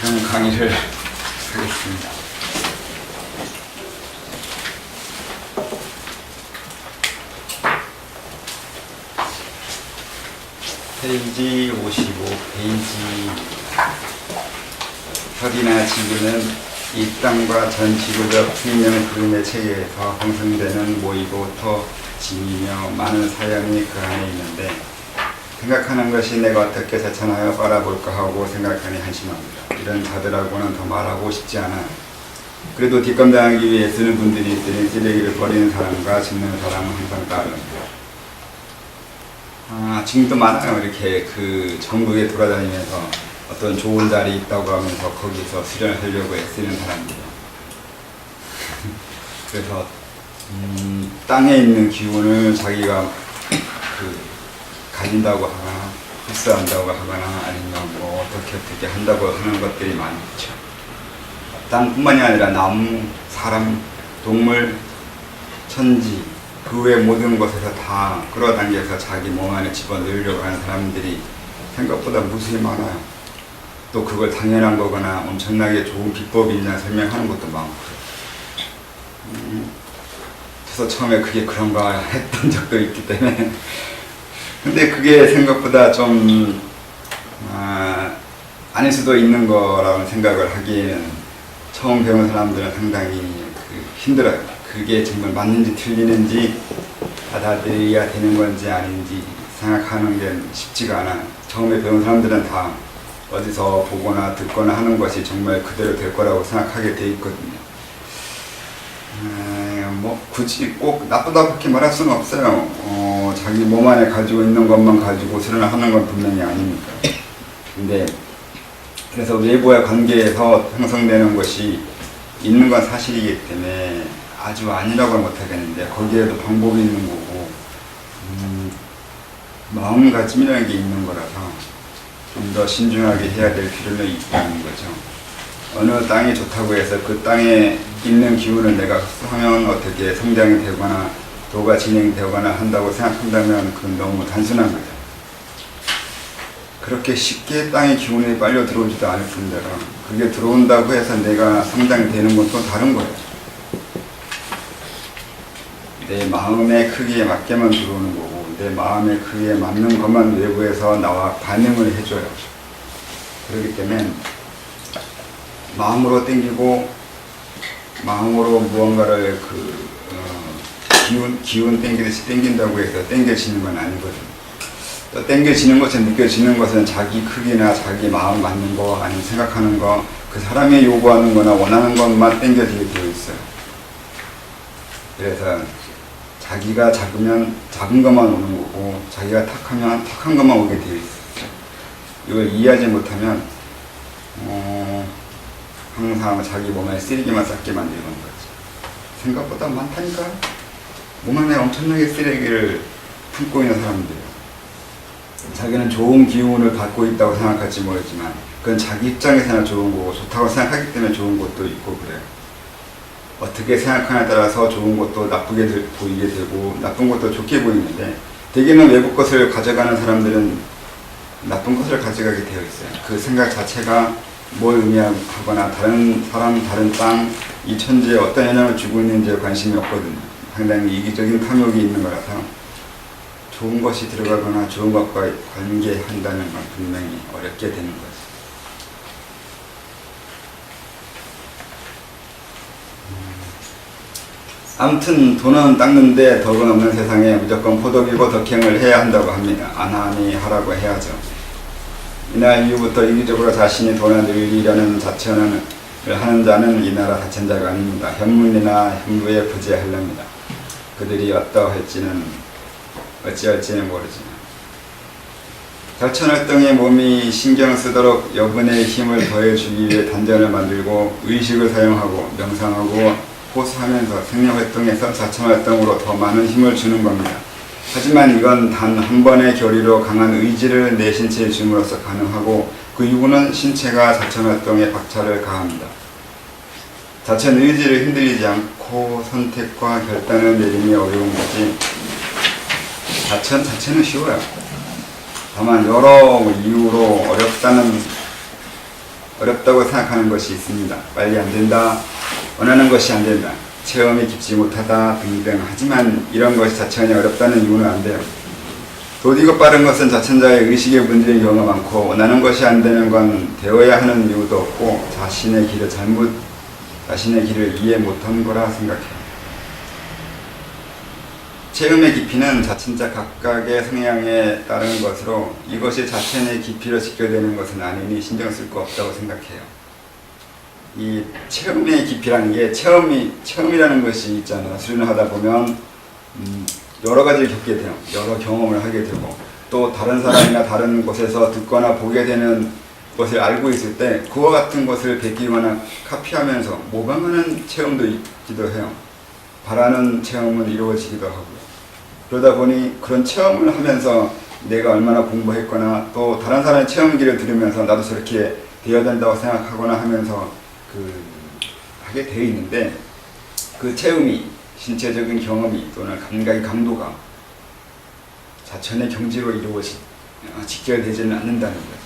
그런 강의를 하겠습니다. 페이지 55, 페이지 혈이나 지구는 이 땅과 전 지구적 생명 흐름의 체계에서 형성되는 모이고터 짐이며 많은 사연이 그 안에 있는데 생각하는 것이 내가 어떻게 자천하여 바라볼까 하고 생각하니 한심합니다. 이런 자들하고는 더 말하고 싶지 않아. 그래도 뒷감당하기 위해 쓰는 분들이 있으니 쓰레기를 버리는 사람과 짓는 사람은 항상 따릅니다. 아, 지금도 많아요. 이렇게 그 전국에 돌아다니면서 어떤 좋은 자리 있다고 하면서 거기서 수련하려고 애쓰는 사람들. 그래서 음, 땅에 있는 기운을 자기가 그 가진다고 하거나 흡수한다고 하거나 아니면 뭐 어떻게 어떻게 한다고 하는 것들이 많죠. 땅뿐만이 아니라 나무, 사람, 동물, 천지 그 외 모든 것에서 다 끌어당겨서 자기 몸 안에 집어넣으려고 하는 사람들이 생각보다 무수히 많아요. 또 그걸 당연한 거거나 엄청나게 좋은 비법이 있냐 설명하는 것도 많고. 음, 그래서 처음에 그게 그런가 했던 적도 있기 때문에. 근데 그게 생각보다 좀, 아, 아닐 수도 있는 거라고 생각을 하기에는 처음 배운 사람들은 상당히 그 힘들어요. 그게 정말 맞는지 틀리는지 받아들여야 되는 건지 아닌지 생각하는 게 쉽지가 않아요. 처음에 배운 사람들은 다 어디서 보거나 듣거나 하는 것이 정말 그대로 될 거라고 생각하게 돼 있거든요. 음, 뭐 굳이 꼭 나쁘다 그렇게 말할 수는 없어요. 어, 자기 몸 안에 가지고 있는 것만 가지고 수련을 하는 건 분명히 아니니까. 근데 그래서 외부와 관계에서 형성되는 것이 있는 건 사실이기 때문에 아주 아니라고 못하겠는데 거기에도 방법이 있는 거고 음, 마음가짐이라는 게 있는 거라서 좀 더 신중하게 해야 될 필요는 있다는 거죠. 어느 땅이 좋다고 해서 그 땅에 있는 기운을 내가 흡수하면 어떻게 성장이 되거나 도가 진행되거나 한다고 생각한다면 그건 너무 단순한 거죠. 그렇게 쉽게 땅의 기운이 빨려 들어오지도 않을 뿐더러 그게 들어온다고 해서 내가 성장이 되는 것도 다른 거예요. 내 마음의 크기에 맞게만 들어오는 거고 내 마음의 크기에 맞는 것만 외부에서 나와 반응을 해줘요. 그렇기 때문에 마음으로 땡기고 마음으로 무언가를 그 어, 기운 기운 땡기듯이 땡긴다고 해서 땡겨지는 건 아니거든요. 또 땡겨지는 것은 느껴지는 것은 자기 크기나 자기 마음 맞는 거 아니면 생각하는 거 그 사람이 요구하는 거나 원하는 것만 땡겨지게 되어 있어요. 그래서 자기가 작으면 작은 것만 오는 거고 자기가 탁하면 탁한 것만 오게 되어 있어요. 이걸 이해하지 못하면 어, 항상 자기 몸에 쓰레기만 쌓게 만드는 거지. 생각보다 많다니까. 몸 안에 엄청나게 쓰레기를 품고 있는 사람들. 자기는 좋은 기운을 갖고 있다고 생각할지 모르지만 그건 자기 입장에서는 좋은 거고 좋다고 생각하기 때문에 좋은 것도 있고 그래요. 어떻게 생각하냐에 따라서 좋은 것도 나쁘게 들- 보이게 되고 나쁜 것도 좋게 보이는데 대개는 외국 것을 가져가는 사람들은 나쁜 것을 가져가게 되어 있어요. 그 생각 자체가 뭘 의미하거나 다른 사람, 다른 땅, 이 천지에 어떤 영향을 주고 있는지에 관심이 없거든요. 상당히 이기적인 탐욕이 있는 거라서 좋은 것이 들어가거나 좋은 것과 관계한다는 건 분명히 어렵게 되는 거죠. 아무튼 돈은 닦는데 덕은 없는 세상에 무조건 포덕이고 덕행을 해야 한다고 합니다. 안 하니 하라고 해야죠. 이날 이후부터 이기적으로 자신이 돈을 늘리려는 자천을 하는 자는 이 나라 자천자가 아닙니다. 현문이나 현부에 부재하렵니다. 그들이 어떠할지는 어찌할지는 모르지만 자천활동에 몸이 신경 쓰도록 여분의 힘을 더해주기 위해 단전을 만들고 의식을 사용하고 명상하고 호소하면서 생명활동에서 자천활동으로 더 많은 힘을 주는 겁니다. 하지만 이건 단 한 번의 결의로 강한 의지를 내 신체에 줌으로써 가능하고 그 이유는 신체가 자천활동에 박차를 가합니다. 자천 의지를 흔들리지 않고 선택과 결단을 내림이 어려운 거지 자천 자체는 쉬워요. 다만 여러 이유로 어렵다는 어렵다고 생각하는 것이 있습니다. 빨리 안 된다, 원하는 것이 안 된다, 체험이 깊지 못하다 등등. 하지만 이런 것이 자체가 어렵다는 이유는 안 돼요. 도디고 빠른 것은 자천자의 의식의 문제인 경우가 많고 원하는 것이 안 되는 건 되어야 하는 이유도 없고 자신의 길을 잘못 자신의 길을 이해 못한 거라 생각해요. 체험의 깊이는 자신자 각각의 성향에 따른 것으로 이것이 자신의 깊이로 직결되는 것은 아니니 신경 쓸 거 없다고 생각해요. 이 체험의 깊이라는 게 체험이 체험이라는 것이 있잖아요. 수련을 하다 보면 음, 여러 가지를 겪게 돼요. 여러 경험을 하게 되고 또 다른 사람이나 다른 곳에서 듣거나 보게 되는 것을 알고 있을 때 그와 같은 것을 베끼거나 카피하면서 모방하는 체험도 있기도 해요. 바라는 체험은 이루어지기도 하고요. 그러다 보니 그런 체험을 하면서 내가 얼마나 공부했거나 또 다른 사람의 체험기를 들으면서 나도 저렇게 되어야 된다고 생각하거나 하면서 그 하게 되어 있는데 그 체험이 신체적인 경험이 또는 감각의 강도가 자천의 경지로 이루어지 어, 직결되지는 않는다는 거예요.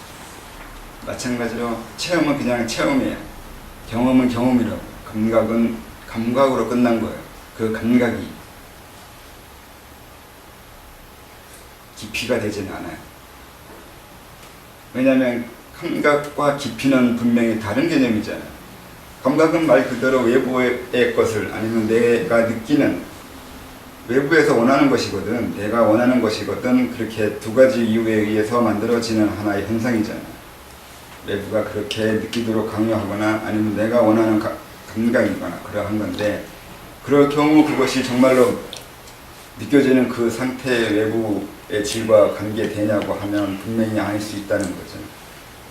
마찬가지로 체험은 그냥 체험이에요. 경험은 경험이라고 감각은 감각으로 끝난 거예요. 그 감각이 깊이가 되지는 않아요. 왜냐하면 감각과 깊이는 분명히 다른 개념이잖아요. 감각은 말 그대로 외부의 것을 아니면 내가 느끼는 외부에서 원하는 것이거든 내가 원하는 것이거든 그렇게 두 가지 이유에 의해서 만들어지는 하나의 현상이잖아요. 외부가 그렇게 느끼도록 강요하거나 아니면 내가 원하는 가- 감각이거나 그러한 건데 그럴 경우 그것이 정말로 느껴지는 그 상태의 외부의 질과 관계되냐고 하면 분명히 아닐 수 있다는 거죠.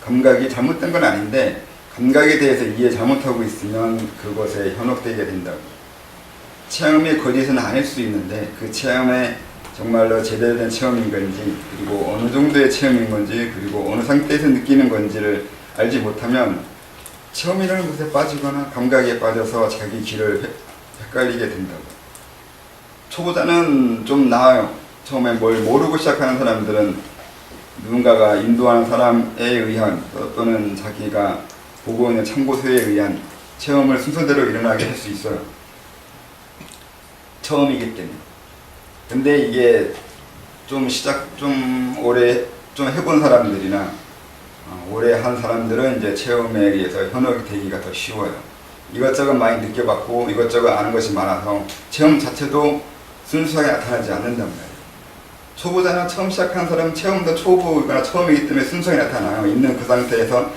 감각이 잘못된 건 아닌데 감각에 대해서 이해 잘못하고 있으면 그것에 현혹되게 된다고. 체험이 거짓은 아닐 수 있는데 그 체험에 정말로 제대로 된 체험인 건지 그리고 어느 정도의 체험인 건지 그리고 어느 상태에서 느끼는 건지를 알지 못하면 체험이라는 것에 빠지거나 감각에 빠져서 자기 길을 헷- 헷갈리게 된다고. 초보자는 좀 나아요. 처음에 뭘 모르고 시작하는 사람들은 누군가가 인도하는 사람에 의한 또- 또는 자기가 보고 있는 참고서에 의한 체험을 순서대로 일어나게 할 수 있어요. 처음이기 때문에. 근데 이게 좀 시작 좀 오래 좀 해본 사람들이나 어, 오래 한 사람들은 이제 체험에 의해서 현혹이 되기가 더 쉬워요. 이것저것 많이 느껴봤고 이것저것 아는 것이 많아서 체험 자체도 순수하게 나타나지 않는단 말이에요. 초보자나 처음 시작하는 사람은 체험도 초보거나 처음이기 때문에 순수하게 나타나요. 있는 그 상태에서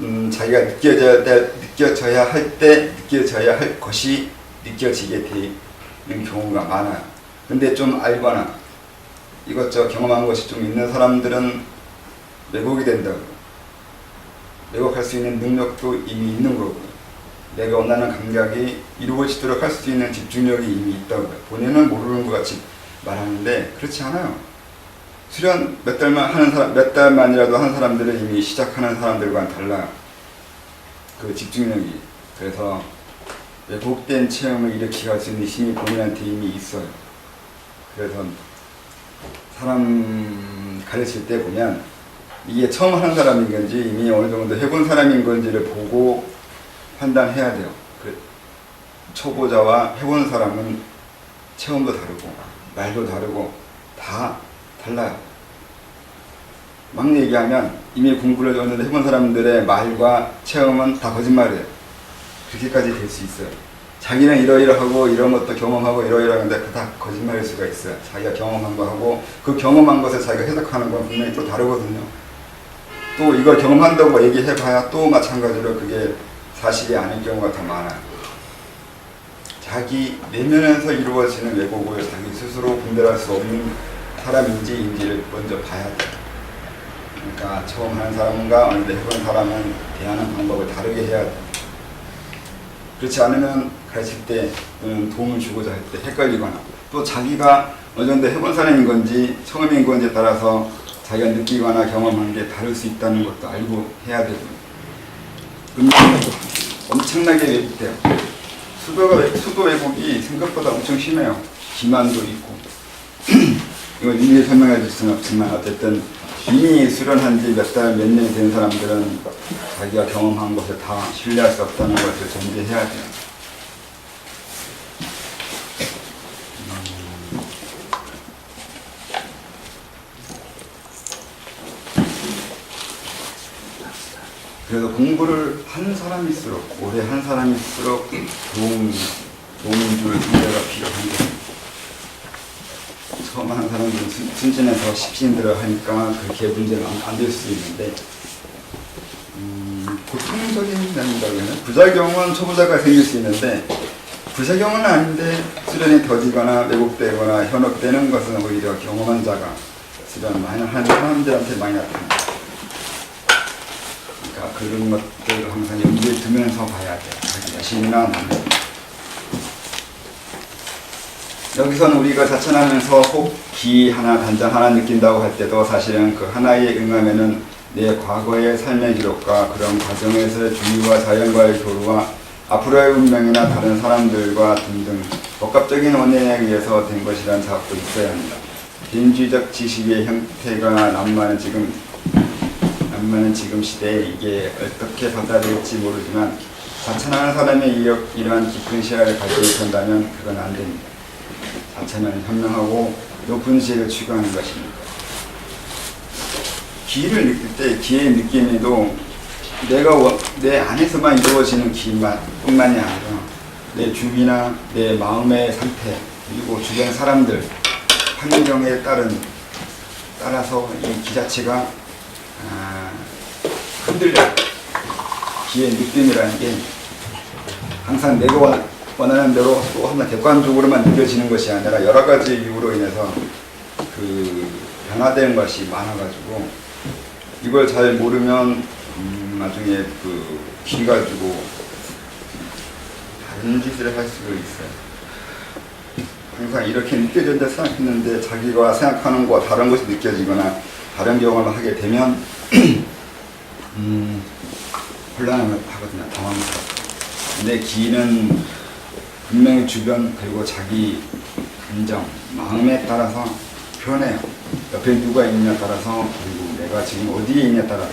음, 자기가 느껴져야 될, 느껴져야 할 때 느껴져야 할 것이 느껴지게 되는 경우가 많아요. 근데 좀 알거나 이것저것 경험한 것이 좀 있는 사람들은 왜곡이 된다고. 왜곡할 수 있는 능력도 이미 있는 거고요. 내가 원하는 감각이 이루어지도록 할 수 있는 집중력이 이미 있다고요. 본인은 모르는 것 같이 말하는데 그렇지 않아요. 수련 몇 달만 하는 사람, 몇 달만이라도 한 사람들은 이미 시작하는 사람들과는 달라요. 그 집중력이. 그래서 왜곡된 체험을 일으키게 할 수 있는 힘이 본인한테 이미 있어요. 그래서 사람 가르칠 때 보면 이게 처음 하는 사람인 건지 이미 어느 정도 해본 사람인 건지를 보고 판단해야 돼요. 그 초보자와 해본 사람은 체험도 다르고 말도 다르고 다 달라요. 막 얘기하면 이미 공부를 정도 해본 사람들의 말과 체험은 다 거짓말이에요. 그렇게까지 될 수 있어요. 자기는 이러이러하고 이런 것도 경험하고 이러이러한데 그다 거짓말일 수가 있어요. 자기가 경험한 거 하고 그 경험한 것을 자기가 해석하는 건 분명히 또 다르거든요. 또 이걸 경험한다고 얘기해봐야 또 마찬가지로 그게 사실이 아닌 경우가 더 많아요. 자기 내면에서 이루어지는 왜곡을 자기 스스로 분별할 수 없는 사람인지 인지를 먼저 봐야 돼요. 그러니까 처음 하는 사람과 어느 때 해본 사람은 대하는 방법을 다르게 해야 돼요. 그렇지 않으면 가르칠 때 또는 도움을 주고자 할 때 헷갈리거나 또 자기가 어느 정도 해본 사람인 건지 처음인 건지에 따라서 자기가 느끼거나 경험한 게 다를 수 있다는 것도 알고 해야 되고 분명히 엄청나게 왜곡돼요. 수도가 왜- 수도 왜곡이 생각보다 엄청 심해요. 기만도 있고 이건 일일이 설명해 줄 수는 없지만 어쨌든 이미 수련한 지 몇 달, 몇 년 된 사람들은 자기가 경험한 것을 다 신뢰할 수 없다는 것을 전제해야 돼요. 그래서 공부를 한 사람일수록, 오래 한 사람일수록 도움, 도움을 줄 상대가 필요한 거예요. 처음 하는 사람들은 순- 순진해서 십시인들어 하니까 그렇게 문제가 안될수 있는데 음, 고통적인 하나? 부작용은 초보자가 생길 수 있는데 부작용은 아닌데 수련이 더디거나 왜곡되거나 현혹되는 것은 오히려 경험한 자가 수련 많이 하는 사람들한테 많이 나타납니다. 그러니까 그런 것들을 항상 염두에 두면서 봐야 돼요. 자기 자신이나 남을. 여기서는 우리가 자천하면서 혹 기 하나, 단장 하나 느낀다고 할 때도 사실은 그 하나에 응하면은 내 과거의 삶의 기록과 그런 과정에서의 주위와 자연과의 교류와 앞으로의 운명이나 다른 사람들과 등등 복합적인 원인에 의해서 된 것이란 자학도 있어야 합니다. 개인주의적 지식의 형태가 남만은 지금 남만은 지금 시대에 이게 어떻게 받아들일지 모르지만 자천하는 사람의 이러, 이러한 깊은 시야를 가지고 있다면 그건 안 됩니다. 자체는 현명하고 높은 지혜를 추구하는 것입니다. 기를 느낄 때 기의 느낌에도 내가 원- 내 안에서만 이루어지는 기만 뿐만이 아니라 내 주위나 내 마음의 상태 그리고 주변 사람들 환경에 따른 따라서 이 기 자체가 아, 흔들려 기의 느낌이라는 게 항상 내가 원- 원하는 대로 또 한번 객관적으로만 느껴지는 것이 아니라 여러 가지 이유로 인해서 그 변화되는 것이 많아가지고 이걸 잘 모르면 음, 나중에 그 귀 가지고 다른 짓을 할 수도 있어요. 항상 이렇게 느껴진다 생각했는데 자기가 생각하는 것과 다른 것이 느껴지거나 다른 경험을 하게 되면 음, 혼란을 하거든요. 당황스럽고. 근데 기는 분명히 주변 그리고 자기 감정, 마음에 따라서 변해요. 옆에 누가 있느냐에 따라서 그리고 내가 지금 어디에 있느냐에 따라서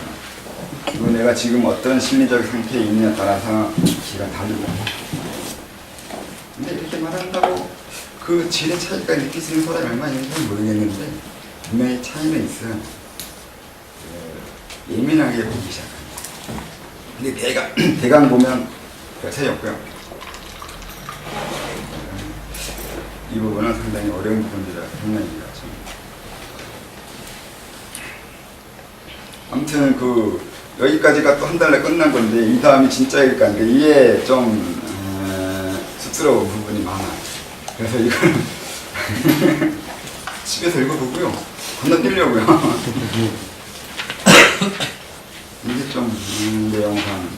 그리고 내가 지금 어떤 심리적 상태에 있느냐에 따라서 기가 다르고 근데 이렇게 말한다고 그 질의 수 있는 사람이 얼마나 있는지 모르겠는데 분명히 차이는 있어요. 그 예민하게 보기 시작합니다. 근데 대강, 대강 보면 별 차이 없고요. 이 부분은 상당히 어려운 부분이라 생각입니다. 저는. 아무튼 그 여기까지가 또 한 달에 끝난 건데 이 다음이 진짜일까 하니까 이게 좀 어, 쑥스러운 부분이 많아요. 그래서 이거는 집에서 읽어보고요. 건너뛰려고요. 이게 좀 음, 내용상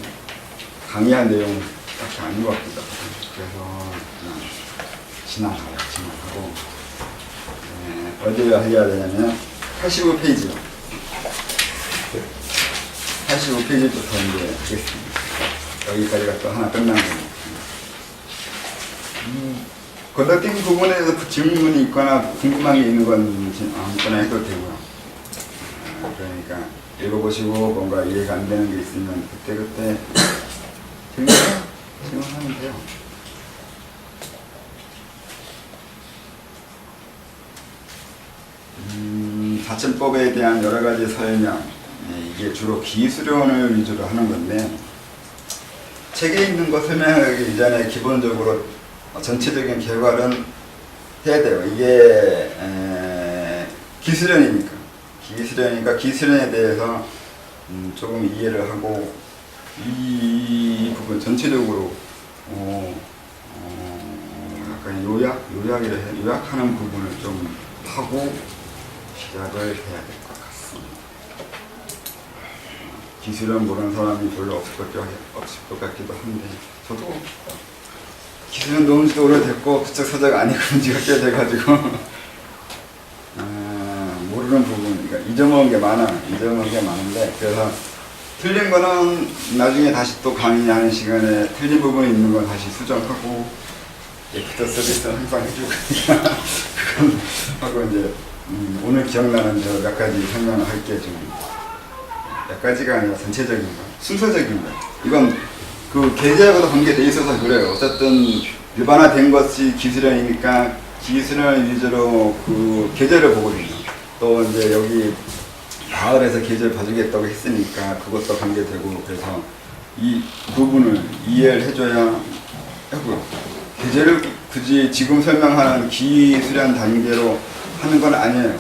강의한 내용 딱히 아닌 것 같기도 하고 그래서 그냥 지나가요. 지나가고 네, 어디를 해야 되냐면 85페이지요. 85페이지부터 이제 하겠습니다. 여기까지가 또 하나 끝난 거니까. 음, 건너뛴 부분에서 그 질문이 있거나 궁금한 게 있는 건 지- 아무거나 해도 되고요. 아, 그러니까 읽어보시고 뭔가 이해가 안 되는 게 있으면 그때그때 질문, 질문하면 돼요. 음, 자천법에 대한 여러 가지 설명, 예, 이게 주로 기술론을 위주로 하는 건데, 책에 있는 거 설명하기 이전에 기본적으로 전체적인 개괄은 해야 돼요. 이게 에, 기술련이니까. 기술련이니까 기술련에 대해서 음, 조금 이해를 하고 이 부분 전체적으로 어, 어, 약간 요약, 해, 요약하는 부분을 좀 하고 시작을 해야 될 것 같습니다. 기술은 모르는 사람이 별로 없을 것 같기도 한데 저도 기술은 너무 지도 오래됐고 그쪽 사자가 아니고 지가 꽤 돼가지고 아, 모르는 부분, 그러니까 잊어먹은 게 많아, 잊어먹은 게 많은데 그래서 틀린 거는 나중에 다시 또 강의하는 시간에 틀린 부분이 있는 건 다시 수정하고 애프터 서비스 항상 해주고 그건 하고 이제 음, 오늘 기억나는 저 몇 가지 설명을 할게 좀. 몇 가지가 아니라 전체적인 거, 순서적인 거. 이건 그 계좌하고도 관계돼 있어서 그래요. 어쨌든 일반화된 것이 기술원이니까 기술원 위주로 그 계절을 보거든요. 또 이제 여기 마을에서 계절 봐주겠다고 했으니까 그것도 관계되고 그래서 이 부분을 이해를 해줘야 하고요. 계절을 굳이 지금 설명하는 기술한 단계로 하는 건 아니에요.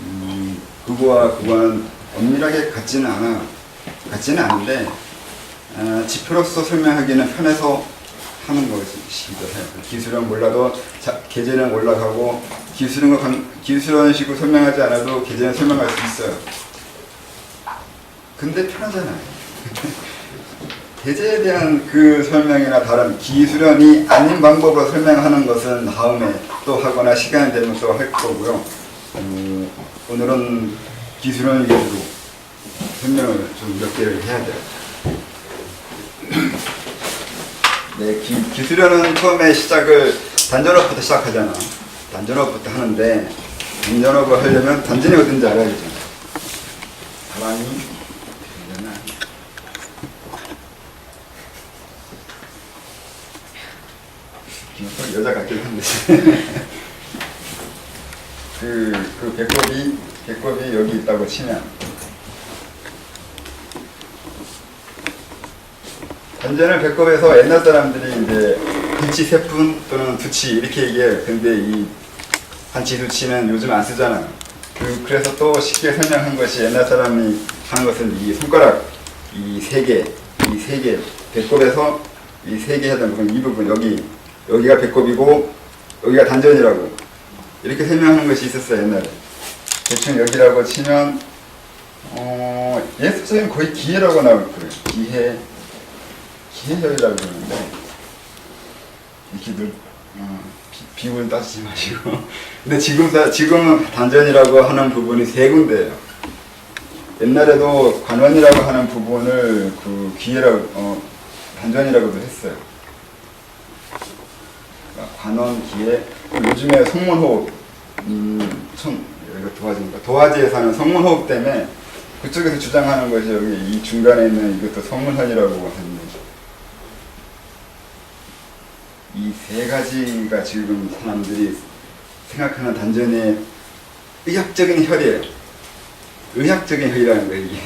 음, 그거와 그거는 엄밀하게 같지는 않아. 같지는 않은데, 아, 지표로서 설명하기는 편해서 하는 것이기도 해요. 기술은 몰라도 자, 계제는 올라가고, 기술은, 관- 기술은 식으로 설명하지 않아도 계제는 설명할 수 있어요. 근데 편하잖아요. 계제에 대한 그 설명이나 다른 기술원이 아닌 방법으로 설명하는 것은 다음에 또 하거나 시간이 되면 또 할 거고요. 음, 오늘은 기술원 위주로 설명을 좀 몇 개를 해야 돼요. 네, 기, 기술원은 처음에 시작을 단전업부터 시작하잖아. 단전업부터 하는데 단전업을 하려면 단전이 어딘지 알아야죠. 사람이 되려면 김서 여자 같긴 한데 그, 그 배꼽이 배꼽이 여기 있다고 치면 단전을 배꼽에서 옛날 사람들이 이제 한치 세푼 또는 두치 이렇게 얘기해요. 근데 이 한치 두치는 요즘 안 쓰잖아요. 그, 그래서 또 쉽게 설명한 것이 옛날 사람이 하는 것은 이 손가락 이 세 개, 이 세 개, 배꼽에서 이 세 개 하던 부분, 이 부분, 여기, 여기가 배꼽이고, 여기가 단전이라고. 이렇게 설명하는 것이 있었어요, 옛날에. 대충 여기라고 치면, 어, 예습적인 거의 기회라고 나올 거예요. 기회, 기회절이라고 그러는데, 이렇게 늘, 어, 비, 비율 따지지 마시고. 근데 지금, 사- 지금은 단전이라고 하는 부분이 세 군데예요. 옛날에도 관원이라고 하는 부분을 그 기회라고, 어, 단전이라고도 했어요. 그러니까 관원, 기회, 요즘에 성문호흡, 음, 청, 이거 도화지인가? 도화지에서 하는 성문호흡 때문에 그쪽에서 주장하는 것이 여기 이 중간에 있는 이것도 성문현이라고 하는데 이 세 가지가 지금 사람들이 생각하는 단전의 의학적인 혈이에요. 의학적인 혈이라는 거예요, 이게.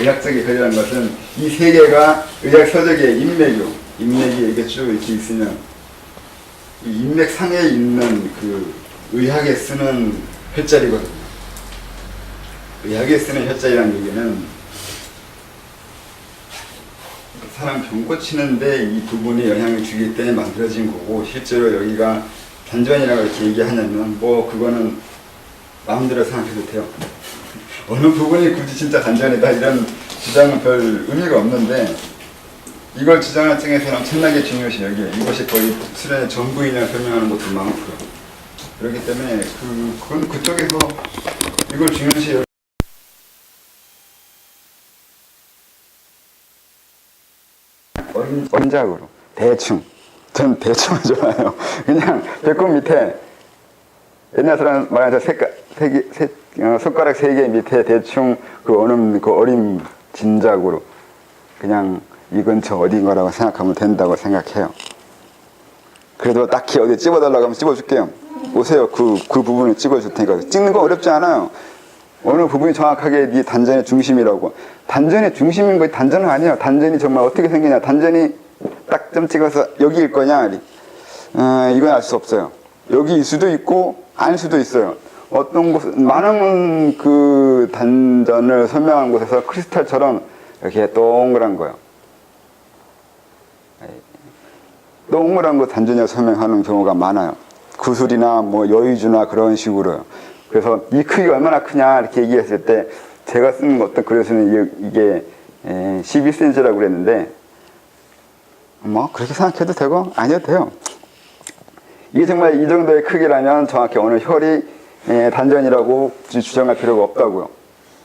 의학적인 혈이라는 것은 이 세 개가 의학 서적의 인맥이요. 인맥이 이렇게 쭉 이렇게 있으면 이 인맥 상에 있는 그 의학에 쓰는 혈자리거든요. 의학에 쓰는 혈자리라는 얘기는 사람 병 고 치는데 이 부분이 영향을 주기 때문에 만들어진 거고 실제로 여기가 단전이라고 이렇게 얘기하냐면 뭐 그거는 마음대로 생각해도 돼요. 어느 부분이 굳이 진짜 단전이다 이런 주장은 별 의미가 없는데 이걸 주장한 쪽에서는 엄청나게 중요시 여기에 이것이 거의 수련의 전부인을 설명하는 것도 많고요. 그렇기 때문에 그, 그건 그쪽에서 이걸 중요시 여기 어린작으로 대충 전 대충 좋아요. 그냥 배꼽 밑에 옛날 사람 말하자 색깔 세 개, 세, 어, 손가락 세 개 밑에 대충 그 어느 그 어린 진작으로 그냥 이 근처 어딘가라고 생각하면 된다고 생각해요. 그래도 딱히 어디 찍어달라고 하면 찍어줄게요. 오세요. 그, 그 부분을 찍어줄 테니까. 찍는 거 어렵지 않아요. 어느 부분이 정확하게 네 단전의 중심이라고. 단전의 중심인 거지 단전은 아니에요. 단전이 정말 어떻게 생기냐. 단전이 딱 점 찍어서 여기일 거냐. 어, 이건 알 수 없어요. 여기일 수도 있고 아닐 수도 있어요. 어떤 곳, 많은 그 단전을 설명한 곳에서 크리스탈처럼 이렇게 동그란 거예요. 동그란 거 단전이라고 설명하는 경우가 많아요. 구슬이나 뭐 여의주나 그런 식으로요. 그래서 이 크기가 얼마나 크냐 이렇게 얘기했을 때 제가 쓰는 어떤 이- 이게 12cm라고 그랬는데 뭐 그렇게 생각해도 되고 아니어도 돼요. 이게 정말 이 정도의 크기라면 정확히 어느 혈이 에, 단전이라고 주장할 필요가 없다고요.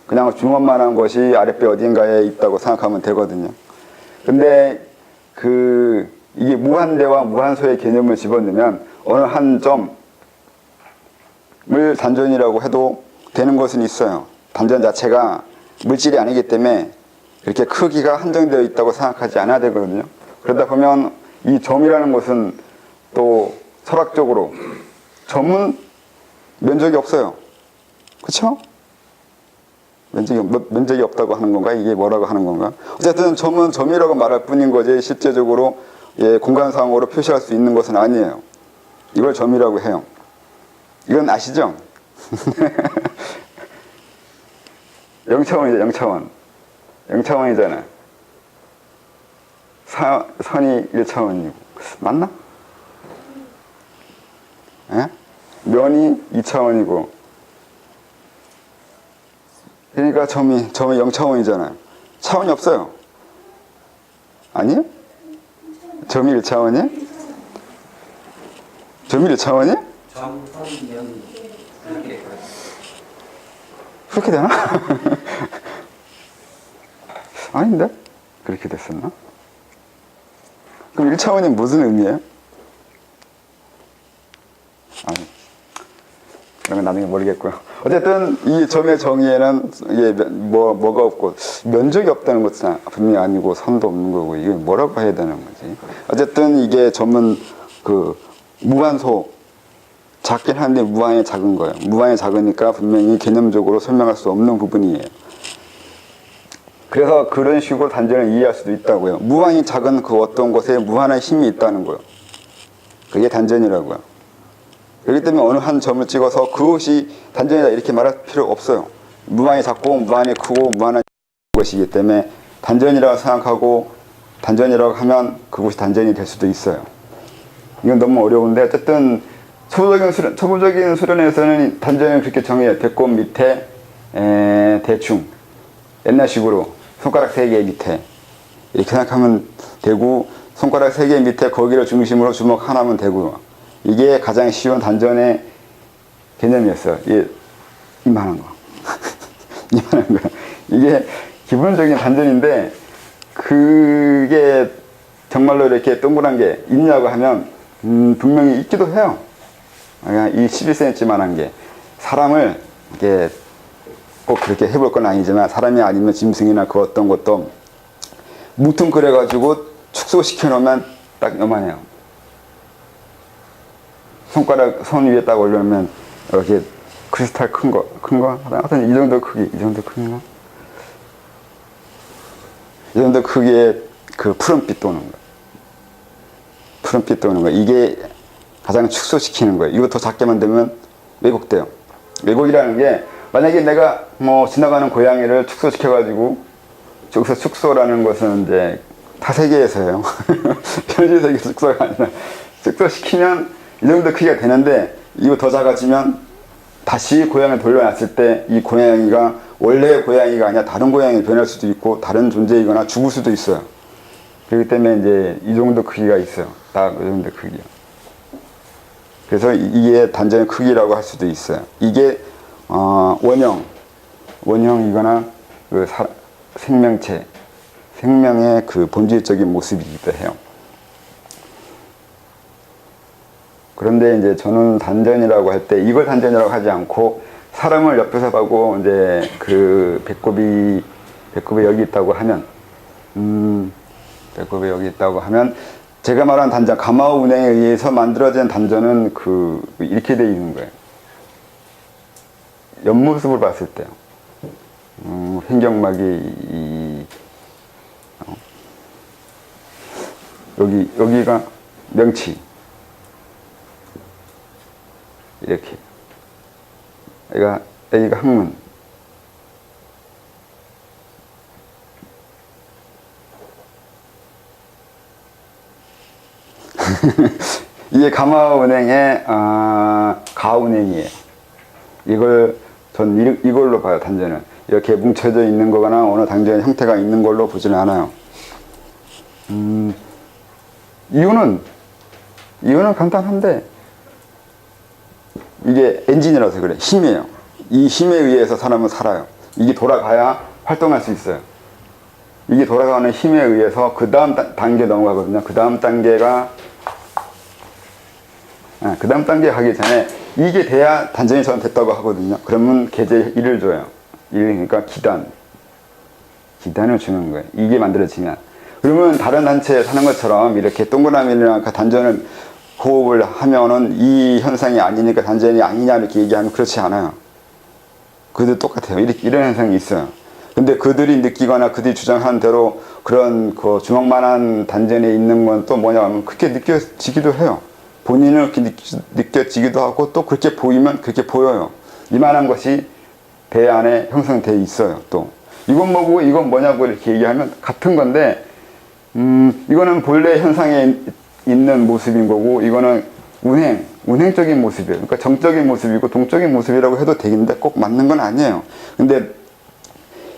그냥 중원만한 것이 아랫배 어딘가에 있다고 생각하면 되거든요. 근데 그 이게 무한대와 무한소의 개념을 집어넣으면 어느 한 점, 점을 단전이라고 해도 되는 것은 있어요. 단전 자체가 물질이 아니기 때문에 이렇게 크기가 한정되어 있다고 생각하지 않아야 되거든요. 그러다 보면 이 점이라는 것은 또 철학적으로 점은 면적이 없어요. 그렇죠? 면적이, 없- 면적이 없다고 하는 건가? 이게 뭐라고 하는 건가? 어쨌든 점은 점이라고 말할 뿐인 거지 실제적으로 예, 공간상으로 표시할 수 있는 것은 아니에요. 이걸 점이라고 해요. 이건 아시죠? 0차원이죠, 0차원. 0차원이잖아요. 사, 선이 1차원이고. 맞나? 예? 면이 2차원이고. 그러니까 점이, 점이 0차원이잖아요. 차원이 없어요. 아니요? 점이 1차원이에요? 점이 1차원이에요? 그렇게 되나? 아닌데? 그렇게 됐었나? 그럼 1차원이 무슨 의미예요? 아니, 그런 건 나중에 모르겠고요. 어쨌든 이 점의 정의에는 이게 면- 뭐, 뭐가 없고 면적이 없다는 것은 분명히 아니고 선도 없는 거고 이게 뭐라고 해야 되는 거지? 어쨌든 이게 점은 그 무한소 작긴 한데 무한히 작은 거예요. 무한히 작으니까 분명히 개념적으로 설명할 수 없는 부분이에요. 그래서 그런 식으로 단전을 이해할 수도 있다고요. 무한히 작은 그 어떤 곳에 무한한 힘이 있다는 거예요. 그게 단전이라고요. 그렇기 때문에 어느 한 점을 찍어서 그것이 단전이다 이렇게 말할 필요 없어요. 무한히 작고 무한히 크고 무한한 것이기 때문에 단전이라고 생각하고 단전이라고 하면 그것이 단전이 될 수도 있어요. 이건 너무 어려운데 어쨌든 초보적인 수련, 초보적인 수련에서는 단전을 그렇게 정해요. 배꼽 밑에 에, 대충 옛날식으로 손가락 세 개 밑에 이렇게 생각하면 되고 손가락 세 개 밑에 거기를 중심으로 주먹 하나면 되고요. 이게 가장 쉬운 단전의 개념이었어요. 이게 이만한 거. 이만한 거. 이게 기본적인 단전인데 그게 정말로 이렇게 동그란 게 있냐고 하면 음, 분명히 있기도 해요. 그러니까 이 11cm만 한 게 사람을 이렇게 꼭 그렇게 해볼 건 아니지만 사람이 아니면 짐승이나 그 어떤 것도 뭉뚱그려 가지고 축소시켜 놓으면 딱 요만해요. 손가락 손 위에 딱 올려놓으면 이렇게 크리스탈 큰 거, 큰 거, 하여튼 이 정도 크기, 이 정도 크기나? 이 정도 크기의 그 푸른빛 도는 거. 푸른빛 도는 거. 이게 가장 축소시키는 거예요. 이거 더 작게 만들면 왜곡돼요. 왜곡이라는 게 만약에 내가 뭐 지나가는 고양이를 축소시켜가지고 여기서 축소라는 것은 이제 타 세계에서요. 현실 세계 축소가 아니라 축소시키면 이 정도 크기가 되는데 이거 더 작아지면 다시 고양이를 돌려놨을 때 이 고양이가 원래의 고양이가 아니라 다른 고양이 변할 수도 있고 다른 존재이거나 죽을 수도 있어요. 그렇기 때문에 이제 이 정도 크기가 있어요. 딱 이 정도 크기요. 그래서 이- 이게 단전의 크기라고 할 수도 있어요. 이게 어, 원형, 원형이거나 그 사- 생명체, 생명의 그 본질적인 모습이기도 해요. 그런데 이제 저는 단전이라고 할 때 이걸 단전이라고 하지 않고 사람을 옆에서 보고 이제 그 배꼽이 배꼽이 여기 있다고 하면 음 배꼽이 여기 있다고 하면 제가 말한 단전 가마우 운행에 의해서 만들어진 단전은 그 이렇게 돼 있는 거예요. 옆모습을 봤을 때요. 음, 횡격막이 이, 어, 여기 여기가 명치 이렇게 여기가 여기가 항문 이게 가마은행의 아, 가운행이에요. 이걸 전 이- 이걸로 봐요 단전은 이렇게 뭉쳐져 있는 거거나 어느 단전의 형태가 있는 걸로 보지는 않아요. 음, 이유는 이유는 간단한데 이게 엔진이라서 그래 힘이에요. 이 힘에 의해서 사람은 살아요. 이게 돌아가야 활동할 수 있어요. 이게 돌아가는 힘에 의해서 그 다음 단계 넘어가거든요. 그 다음 단계가 그 다음 단계 가기 전에 이게 돼야 단전이 저는 됐다고 하거든요. 그러면 계제 1을 줘요. 1 그러니까 기단. 기단을 주는 거예요. 이게 만들어지면. 그러면 다른 단체에 사는 것처럼 이렇게 동그라미랑 그 단전을 호흡을 하면은 이 현상이 아니니까 단전이 아니냐 이렇게 얘기하면 그렇지 않아요. 그도 똑같아요. 이렇게 이런 현상이 있어요. 근데 그들이 느끼거나 그들이 주장하는 대로 그런 그 주먹만한 단전에 있는 건 또 뭐냐 하면 그렇게 느껴지기도 해요. 본인은 그렇게 느끼, 느껴지기도 하고 또 그렇게 보이면 그렇게 보여요. 이만한 것이 배 안에 형성돼 있어요. 또 이건 뭐고 이건 뭐냐고 이렇게 얘기하면 같은 건데 음, 이거는 본래 현상에 있는 모습인 거고 이거는 운행, 운행적인 모습이에요. 그러니까 정적인 모습이고 동적인 모습이라고 해도 되겠는데 꼭 맞는 건 아니에요. 근데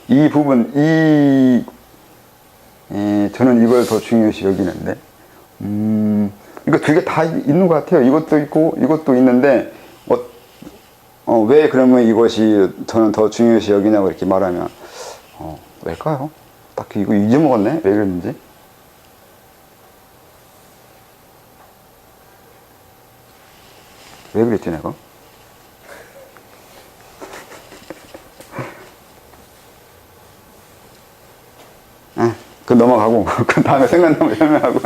이 부분, 이, 에, 저는 이걸 더 중요시 여기는데, 음, 두 개 다 있는 것 같아요. 이것도 있고, 이것도 있는데, 어, 어, 왜 그러면 이것이 저는 더 중요시 여기냐고 이렇게 말하면, 어, 왜일까요? 딱히 이거 잊어먹었네? 왜 그랬는지. 왜 그랬지, 내가? 아, 그 넘어가고 그 다음에 생각나면 설명하고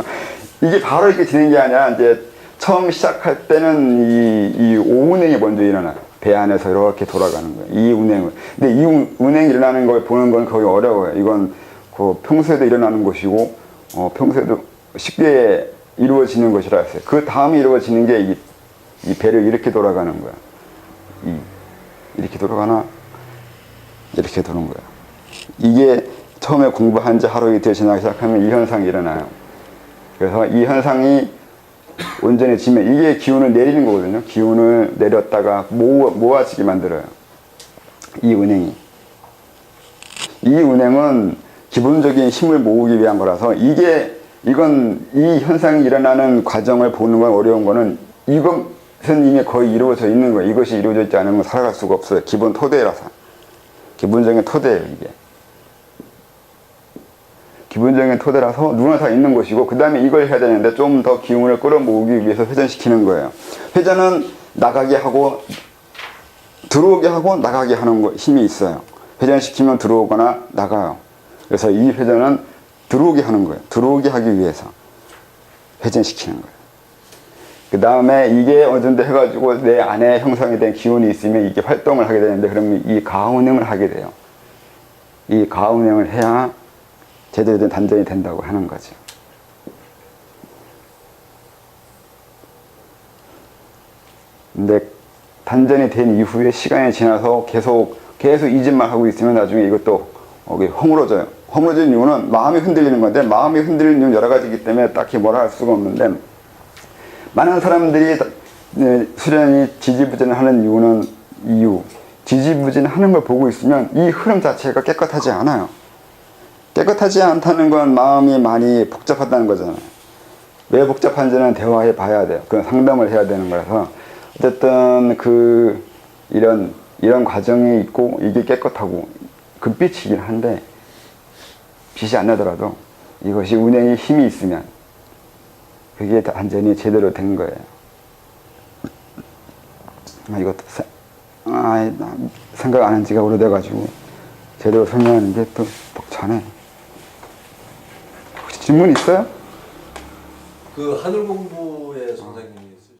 이게 바로 이렇게 지는 게 아니라 이제 처음 시작할 때는 이, 이 오운행이 먼저 일어나요. 배 안에서 이렇게 돌아가는 거예요. 이 운행을. 근데 이 운- 운행이 일어나는 걸 보는 건 거의 어려워요. 이건 그 평소에도 일어나는 것이고 어, 평소에도 쉽게 이루어지는 것이라 했어요. 그 다음에 이루어지는 게 이, 이 배를 이렇게 돌아가는 거야. 이, 이렇게 돌아가나 이렇게 도는 거야. 이게 처음에 공부한 지 하루 이틀 지나기 시작하면 이 현상이 일어나요. 그래서 이 현상이 온전해지면 이게 기운을 내리는 거거든요. 기운을 내렸다가 모아, 모아지게 만들어요. 이 운행이. 이 운행은 기본적인 힘을 모으기 위한 거라서 이게 이건 이 현상이 일어나는 과정을 보는 건 어려운 거는 이것은 이미 거의 이루어져 있는 거예요. 이것이 이루어져 있지 않으면 살아갈 수가 없어요. 기본 토대라서. 기본적인 토대예요, 이게. 기본적인 토대라서 누구나 다 있는 것이고 그 다음에 이걸 해야 되는데 좀 더 기운을 끌어모으기 위해서 회전시키는 거예요. 회전은 나가게 하고 들어오게 하고 나가게 하는 거 힘이 있어요. 회전시키면 들어오거나 나가요. 그래서 이 회전은 들어오게 하는 거예요. 들어오게 하기 위해서 회전시키는 거예요. 그 다음에 이게 어느 정도 해가지고 내 안에 형성이 된 기운이 있으면 이게 활동을 하게 되는데 그러면 이 가운행을 하게 돼요. 이 가운행을 해야 제대로 된 단전이 된다고 하는 거죠. 근데 단전이 된 이후에 시간이 지나서 계속 계속 이 짓만 하고 있으면 나중에 이것도 허물어져요. 허물어지는 이유는 마음이 흔들리는 건데 마음이 흔들리는 이유는 여러 가지이기 때문에 딱히 뭐라 할 수가 없는데 많은 사람들이 네, 수련이 지지부진하는 이유는 이유 지지부진하는 걸 보고 있으면 이 흐름 자체가 깨끗하지 않아요. 깨끗하지 않다는 건 마음이 많이 복잡하다는 거잖아요. 왜 복잡한지는 대화해 봐야 돼요. 그건 상담을 해야 되는 거라서 어쨌든 그 이런 이런 과정이 있고 이게 깨끗하고 금빛이긴 한데 빛이 안 나더라도 이것이 운행에 힘이 있으면 그게 완전히 제대로 된 거예요. 아, 이것도 세- 아, 나 생각 안 한 지가 오래돼가지고 제대로 설명하는 게 또 벅차네. 질문 있어요? 그 하늘 공부의 선생님